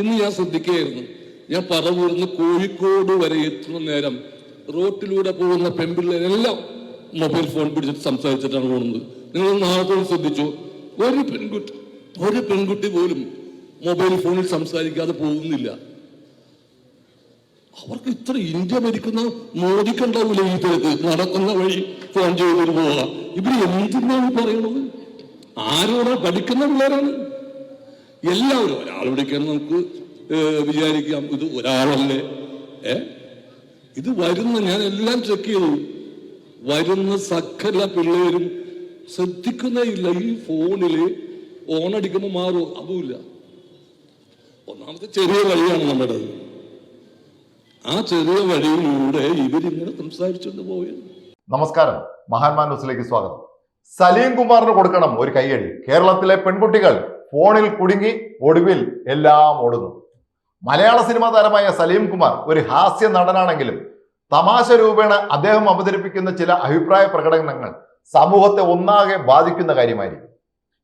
ഇന്ന് ഞാൻ ശ്രദ്ധിക്കുകയായിരുന്നു. ഞാൻ പറവൂർന്ന് കോഴിക്കോട് വരെ എത്തുന്ന നേരം റോട്ടിലൂടെ പോകുന്ന പെൺപിള്ളേരെല്ലാം മൊബൈൽ ഫോൺ പിടിച്ചിട്ട് സംസാരിച്ചിട്ടാണ് പോകുന്നത്. നിങ്ങൾ നാളത്തോട് ശ്രദ്ധിച്ചു? ഒരു പെൺകുട്ടി ഒരു പെൺകുട്ടി പോലും മൊബൈൽ ഫോണിൽ സംസാരിക്കാതെ പോകുന്നില്ല. അവർക്ക് ഇത്ര ഇന്ത്യ ഭരിക്കുന്ന മോദിക്കുണ്ടാവില്ല ഈ തിരക്ക് നടക്കുന്ന വഴി ഫോൺ ചെയ്തിട്ട് പോവുക ഇവർ എന്തിനാണ് പറയുന്നത്? ആരോടാ പഠിക്കുന്ന പിള്ളേരാണ്? എല്ലാവരും ഒരാൾ വിളിക്കാൻ നമുക്ക് വിചാരിക്കാം. ഇത് ഒരാളല്ലേ? ഏ? ഇത് വരുന്ന ഞാൻ എല്ലാം ചെക്ക് ചെയ്തു. വരുന്ന സകല പിള്ളേരും ശ്രദ്ധിക്കുന്നേ ഇല്ല. ഈ ഫോണിൽ ഓണടിക്കുമ്പോൾ മാറും? അതുമില്ല. ഒന്നാമത്തെ ചെറിയ വഴിയാണ് നമ്മുടെ ആ ചെറിയ വഴിയിലൂടെ ഇവരിങ്ങനെ സംസാരിച്ചുകൊണ്ട് പോയത് നമസ്കാരം. മഹാന്മാൻ ന്യൂസിലേക്ക് സ്വാഗതം. സലീം കുമാറിന് കൊടുക്കണം ഒരു കൈയടി. കേരളത്തിലെ പെൺകുട്ടികൾ ഫോണിൽ കുടുങ്ങി ഒടുവിൽ എല്ലാം ഓടുന്നു. മലയാള സിനിമാ താരമായ സലീം കുമാർ ഒരു ഹാസ്യ നടനാണെങ്കിലും തമാശ രൂപേണ അദ്ദേഹം അവതരിപ്പിക്കുന്ന ചില അഭിപ്രായ പ്രകടനങ്ങൾ സമൂഹത്തെ ഒന്നാകെ ബാധിക്കുന്ന കാര്യമായിരിക്കും.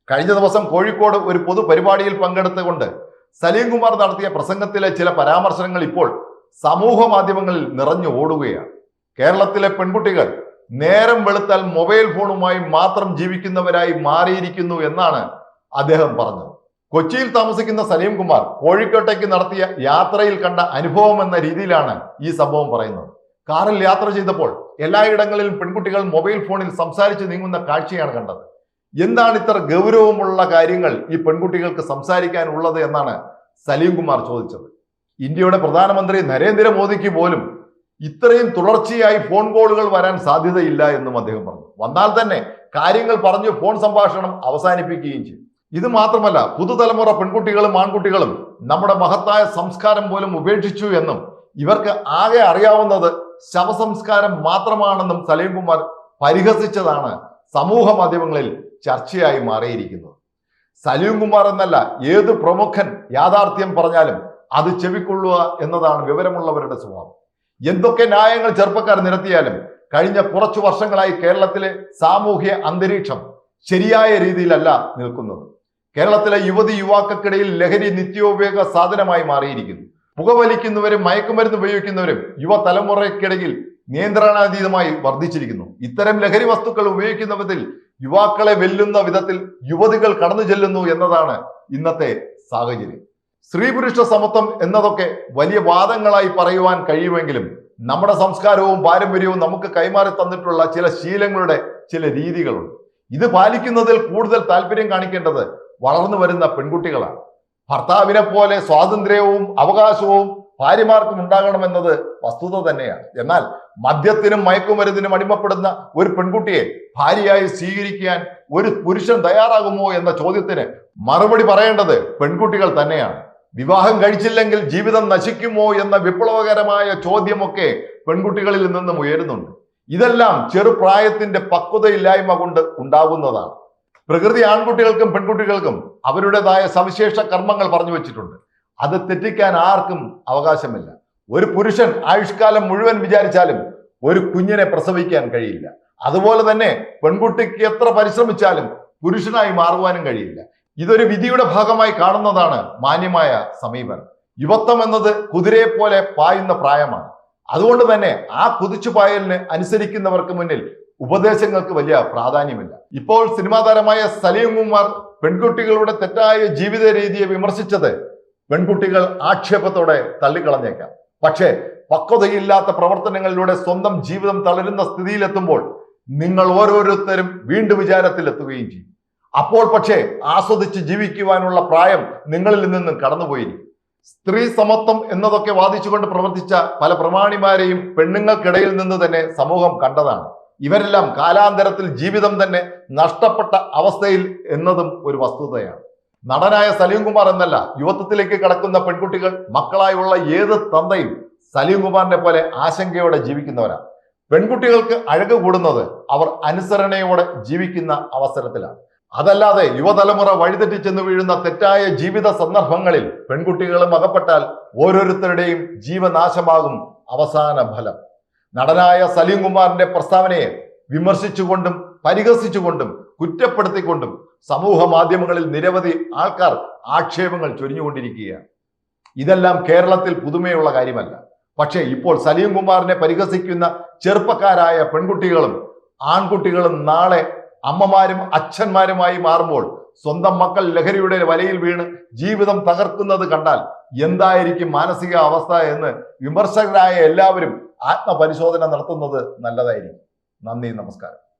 കഴിഞ്ഞ ദിവസം കോഴിക്കോട് ഒരു പൊതുപരിപാടിയിൽ പങ്കെടുത്തുകൊണ്ട് സലീം കുമാർ നടത്തിയ പ്രസംഗത്തിലെ ചില പരാമർശങ്ങൾ ഇപ്പോൾ സമൂഹ മാധ്യമങ്ങളിൽ നിറഞ്ഞു ഓടുകയാണ്. കേരളത്തിലെ പെൺകുട്ടികൾ നേരം വെളുത്താൽ മൊബൈൽ ഫോണുമായി മാത്രം ജീവിക്കുന്നവരായി മാറിയിരിക്കുന്നു എന്നാണ് അദ്ദേഹം പറഞ്ഞത് കൊച്ചിയിൽ താമസിക്കുന്ന സലീം കുമാർ കോഴിക്കോട്ടേക്ക് നടത്തിയ യാത്രയിൽ കണ്ട അനുഭവം എന്ന രീതിയിലാണ് ഈ സംഭവം പറയുന്നത്. കാറിൽ യാത്ര ചെയ്തപ്പോൾ എല്ലായിടങ്ങളിലും പെൺകുട്ടികൾ മൊബൈൽ ഫോണിൽ സംസാരിച്ച് നീങ്ങുന്ന കാഴ്ചയാണ് കണ്ടത്. എന്താണ് ഇത്ര ഗൗരവമുള്ള കാര്യങ്ങൾ ഈ പെൺകുട്ടികൾക്ക് സംസാരിക്കാനുള്ളത് എന്നാണ് സലീം കുമാർ ചോദിച്ചത്. ഇന്ത്യയുടെ പ്രധാനമന്ത്രി നരേന്ദ്രമോദിക്ക് പോലും ഇത്രയും തുടർച്ചയായി ഫോൺ കോളുകൾ വരാൻ സാധ്യതയില്ല എന്നും അദ്ദേഹം പറഞ്ഞു. വന്നാൽ തന്നെ കാര്യങ്ങൾ പറഞ്ഞു ഫോൺ സംഭാഷണം അവസാനിപ്പിക്കുകയും ചെയ്യും ഇത് മാത്രമല്ല പുതുതലമുറ പെൺകുട്ടികളും ആൺകുട്ടികളും നമ്മുടെ മഹത്തായ സംസ്കാരം പോലും ഉപേക്ഷിച്ചു എന്നും ഇവർക്ക് ആകെ അറിയാവുന്നത് ശവസംസ്കാരം മാത്രമാണെന്നും സലീം കുമാർ പരിഹസിച്ചതാണ് സമൂഹ മാധ്യമങ്ങളിൽ ചർച്ചയായി മാറിയിരിക്കുന്നത്. സലീം കുമാർ എന്നല്ല ഏത് പ്രമുഖൻ യാഥാർത്ഥ്യം പറഞ്ഞാലും അത് ചെവിക്കൊള്ളുക എന്നതാണ് വിവരമുള്ളവരുടെ സ്വഭാവം. എന്തൊക്കെ ന്യായങ്ങൾ ചെറുപ്പക്കാർ നിരത്തിയാലും കഴിഞ്ഞ കുറച്ചു വർഷങ്ങളായി കേരളത്തിലെ സാമൂഹ്യ അന്തരീക്ഷം ശരിയായ രീതിയിലല്ല നിൽക്കുന്നത്. കേരളത്തിലെ യുവതി യുവാക്കൾക്കിടയിൽ ലഹരി നിത്യോപയോഗ സാധനമായി മാറിയിരിക്കുന്നു. പുകവലിക്കുന്നവരും മയക്കുമരുന്ന് ഉപയോഗിക്കുന്നവരും യുവതലമുറയ്ക്കിടയിൽ നിയന്ത്രണാതീതമായി വർദ്ധിച്ചിരിക്കുന്നു. ഇത്തരം ലഹരി വസ്തുക്കൾ ഉപയോഗിക്കുന്നതിൽ യുവാക്കളെ വെല്ലുന്ന വിധത്തിൽ യുവതികൾ കടന്നു ചെല്ലുന്നു എന്നതാണ് ഇന്നത്തെ സാഹചര്യം. സ്ത്രീ പുരുഷ സമത്വം എന്നതൊക്കെ വലിയ വാദങ്ങളായി പറയുവാൻ കഴിയുമെങ്കിലും നമ്മുടെ സംസ്കാരവും പാരമ്പര്യവും നമുക്ക് കൈമാറി തന്നിട്ടുള്ള ചില ശീലങ്ങളുടെ ചില രീതികളുണ്ട്. ഇത് പാലിക്കുന്നതിൽ കൂടുതൽ താല്പര്യം കാണിക്കേണ്ടത് വളർന്നു വരുന്ന പെൺകുട്ടികളാണ്. ഭർത്താവിനെ പോലെ സ്വാതന്ത്ര്യവും അവകാശവും ഭാര്യമാർക്കും ഉണ്ടാകണമെന്നത് വസ്തുത തന്നെയാണ്. എന്നാൽ മദ്യത്തിനും മയക്കുമരുന്നിനും അടിമപ്പെടുന്ന ഒരു പെൺകുട്ടിയെ ഭാര്യയായി സ്വീകരിക്കാൻ ഒരു പുരുഷൻ തയ്യാറാകുമോ എന്ന ചോദ്യത്തിന് മറുപടി പറയേണ്ടത് പെൺകുട്ടികൾ തന്നെയാണ്. വിവാഹം കഴിച്ചില്ലെങ്കിൽ ജീവിതം നശിക്കുമോ എന്ന വിപ്ലവകരമായ ചോദ്യമൊക്കെ പെൺകുട്ടികളിൽ നിന്നും ഉയരുന്നുണ്ട്. ഇതെല്ലാം ചെറുപ്രായത്തിന്റെ പക്വതയില്ലായ്മ കൊണ്ട് ഉണ്ടാകുന്നതാണ് പ്രകൃതി ആൺകുട്ടികൾക്കും പെൺകുട്ടികൾക്കും അവരുടേതായ സവിശേഷ കർമ്മങ്ങൾ പറഞ്ഞു വെച്ചിട്ടുണ്ട്. അത് തെറ്റിക്കാൻ ആർക്കും അവകാശമില്ല. ഒരു പുരുഷൻ ആയുഷ്കാലം മുഴുവൻ വിചാരിച്ചാലും ഒരു കുഞ്ഞിനെ പ്രസവിക്കാൻ കഴിയില്ല. അതുപോലെ തന്നെ പെൺകുട്ടിക്ക് എത്ര പരിശ്രമിച്ചാലും പുരുഷനായി മാറുവാനും കഴിയില്ല. ഇതൊരു വിധിയുടെ ഭാഗമായി കാണുന്നതാണ് മാന്യമായ സമീപനം. യുവത്വം എന്നത് കുതിരയെ പോലെ പായുന്ന പ്രായമാണ്. അതുകൊണ്ട് തന്നെ ആ കുതിച്ചു പായലിന് അനുസരിക്കുന്നവർക്ക് മുന്നിൽ ഉപദേശങ്ങൾക്ക് വലിയ പ്രാധാന്യമില്ല. ഇപ്പോൾ സിനിമാ താരമായ സലീം കുമാർ പെൺകുട്ടികളുടെ തെറ്റായ ജീവിത രീതിയെ വിമർശിച്ചത് പെൺകുട്ടികൾ ആക്ഷേപത്തോടെ തള്ളിക്കളഞ്ഞേക്കാം. പക്ഷേ പക്വതയില്ലാത്ത പ്രവർത്തനങ്ങളിലൂടെ സ്വന്തം ജീവിതം തളരുന്ന സ്ഥിതിയിലെത്തുമ്പോൾ നിങ്ങൾ ഓരോരുത്തരും വീണ്ടും വിചാരത്തിലെത്തുകയും ചെയ്യും. അപ്പോൾ പക്ഷേ ആസ്വദിച്ച് ജീവിക്കുവാനുള്ള പ്രായം നിങ്ങളിൽ നിന്നും കടന്നുപോയിരിക്കും. സ്ത്രീ സമത്വം എന്നതൊക്കെ വാദിച്ചുകൊണ്ട് പ്രവർത്തിച്ച പല പ്രമാണിമാരെയും പെണ്ണുങ്ങൾക്കിടയിൽ നിന്ന് തന്നെ സമൂഹം കണ്ടതാണ്. ഇവരെല്ലാം കാലാന്തരത്തിൽ ജീവിതം തന്നെ നഷ്ടപ്പെട്ട അവസ്ഥയിൽ എന്നതും ഒരു വസ്തുതയാണ്. നടനായ സലീംകുമാർ എന്നല്ല യുവത്വത്തിലേക്ക് കടക്കുന്ന പെൺകുട്ടികൾ മക്കളായുള്ള ഏത് തന്തയും സലീംകുമാറിനെ പോലെ ആശങ്കയോടെ ജീവിക്കുന്നവരാണ്. പെൺകുട്ടികൾക്ക് അഴക് കൂടുന്നത് അവർ അനുസരണയോടെ ജീവിക്കുന്ന അവസരത്തിലാണ്. അതല്ലാതെ യുവതലമുറ വഴിതെറ്റി ചെന്ന് വീഴുന്ന തെറ്റായ ജീവിത സന്ദർഭങ്ങളിൽ പെൺകുട്ടികളും അകപ്പെട്ടാൽ ഓരോരുത്തരുടെയും ജീവനാശമാകും അവസാന ഫലം. നടനായ സലീം കുമാറിന്റെ പ്രസ്താവനയെ വിമർശിച്ചുകൊണ്ടും പരിഹസിച്ചുകൊണ്ടും കുറ്റപ്പെടുത്തിക്കൊണ്ടും സമൂഹ മാധ്യമങ്ങളിൽ നിരവധി ആൾക്കാർ ആക്ഷേപങ്ങൾ ചൊരിഞ്ഞുകൊണ്ടിരിക്കുകയാണ്. ഇതെല്ലാം കേരളത്തിൽ പുതുമയുള്ള കാര്യമല്ല. പക്ഷേ ഇപ്പോൾ സലീം കുമാറിനെ പരിഹസിക്കുന്ന ചെറുപ്പക്കാരായ പെൺകുട്ടികളും ആൺകുട്ടികളും നാളെ അമ്മമാരും അച്ഛന്മാരുമായി മാറുമ്പോൾ സ്വന്തം മക്കൾ ലഹരിയുടെ വലയിൽ വീണ് ജീവിതം തകർക്കുന്നത് കണ്ടാൽ എന്തായിരിക്കും മാനസിക അവസ്ഥ എന്ന് വിമർശകരായ എല്ലാവരും ആത്മപരിശോധന നടത്തുന്നത് നല്ലതായിരിക്കും. നന്ദി നമസ്കാരം.